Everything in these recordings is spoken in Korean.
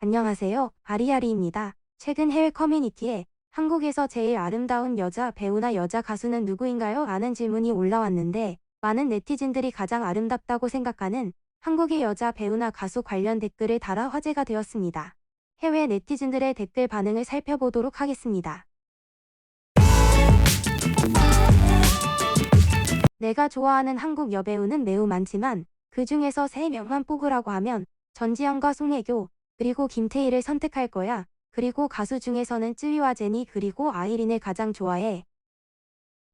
안녕하세요. 아리아리입니다. 최근 해외 커뮤니티에 한국에서 제일 아름다운 여자 배우나 여자 가수는 누구인가요? 라는 질문이 올라왔는데 많은 네티즌들이 가장 아름답다고 생각하는 한국의 여자 배우나 가수 관련 댓글을 달아 화제가 되었습니다. 해외 네티즌들의 댓글 반응을 살펴보도록 하겠습니다. 내가 좋아하는 한국 여배우는 매우 많지만 그 중에서 3명만 뽑으라고 하면 전지현과 송혜교, 그리고 김태희를 선택할 거야. 그리고 가수 중에서는 쯔위와 제니 그리고 아이린을 가장 좋아해.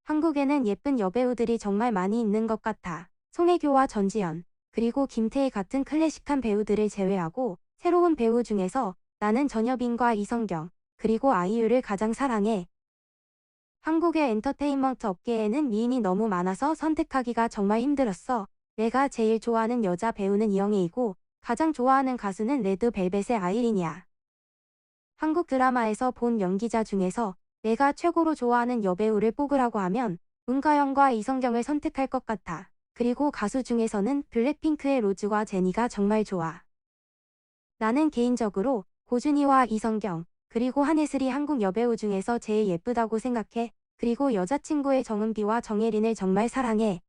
한국에는 예쁜 여배우들이 정말 많이 있는 것 같아. 송혜교와 전지현, 그리고 김태희 같은 클래식한 배우들을 제외하고 새로운 배우 중에서 나는 전여빈과 이성경, 그리고 아이유를 가장 사랑해. 한국의 엔터테인먼트 업계에는 미인이 너무 많아서 선택하기가 정말 힘들었어. 내가 제일 좋아하는 여자 배우는 이영애이고 가장 좋아하는 가수는 레드벨벳의 아이린이야. 한국 드라마에서 본 연기자 중에서 내가 최고로 좋아하는 여배우를 뽑으라고 하면 문가영과 이성경을 선택할 것 같아. 그리고 가수 중에서는 블랙핑크의 로즈와 제니가 정말 좋아. 나는 개인적으로 고준희와 이성경, 그리고 한예슬이 한국 여배우 중에서 제일 예쁘다고 생각해. 그리고 여자친구의 정은비와 정예린을 정말 사랑해.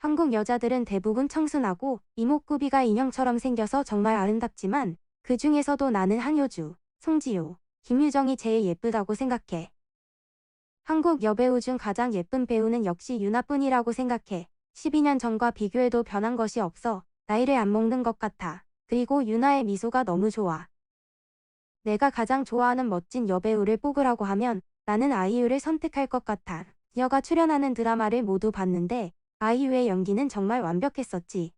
한국 여자들은 대부분 청순하고 이목구비가 인형처럼 생겨서 정말 아름답지만 그 중에서도 나는 한효주, 송지효, 김유정이 제일 예쁘다고 생각해. 한국 여배우 중 가장 예쁜 배우는 역시 유나뿐이라고 생각해. 12년 전과 비교해도 변한 것이 없어 나이를 안 먹는 것 같아. 그리고 유나의 미소가 너무 좋아. 내가 가장 좋아하는 멋진 여배우를 뽑으라고 하면 나는 아이유를 선택할 것 같아. 여가 출연하는 드라마를 모두 봤는데 아이유의 연기는 정말 완벽했었지.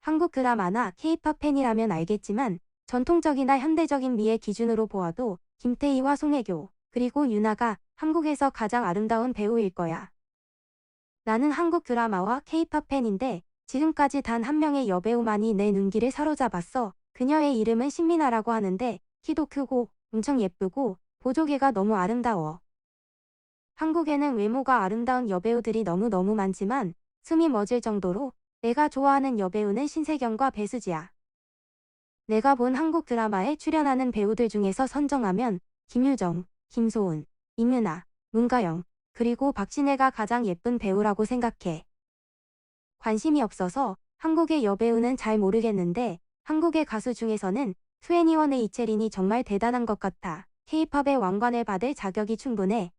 한국 드라마나 케이팝 팬이라면 알겠지만 전통적이나 현대적인 미의 기준으로 보아도 김태희와 송혜교, 그리고 유나가 한국에서 가장 아름다운 배우일 거야. 나는 한국 드라마와 케이팝 팬인데 지금까지 단 한 명의 여배우만이 내 눈길을 사로잡았어. 그녀의 이름은 신민아라고 하는데 키도 크고 엄청 예쁘고 보조개가 너무 아름다워. 한국에는 외모가 아름다운 여배우들이 너무너무 많지만 숨이 멎을 정도로 내가 좋아하는 여배우는 신세경과 배수지야. 내가 본 한국 드라마에 출연하는 배우들 중에서 선정하면 김유정, 김소은, 임윤아, 문가영, 그리고 박신혜가 가장 예쁜 배우라고 생각해. 관심이 없어서 한국의 여배우는 잘 모르겠는데 한국의 가수 중에서는 2NE1의 이채린이 정말 대단한 것 같아. K-팝의 왕관을 받을 자격이 충분해.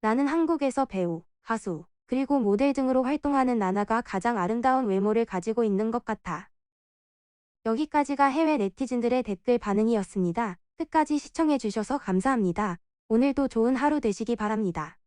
나는 한국에서 배우, 가수, 그리고 모델 등으로 활동하는 나나가 가장 아름다운 외모를 가지고 있는 것 같아. 여기까지가 해외 네티즌들의 댓글 반응이었습니다. 끝까지 시청해주셔서 감사합니다. 오늘도 좋은 하루 되시기 바랍니다.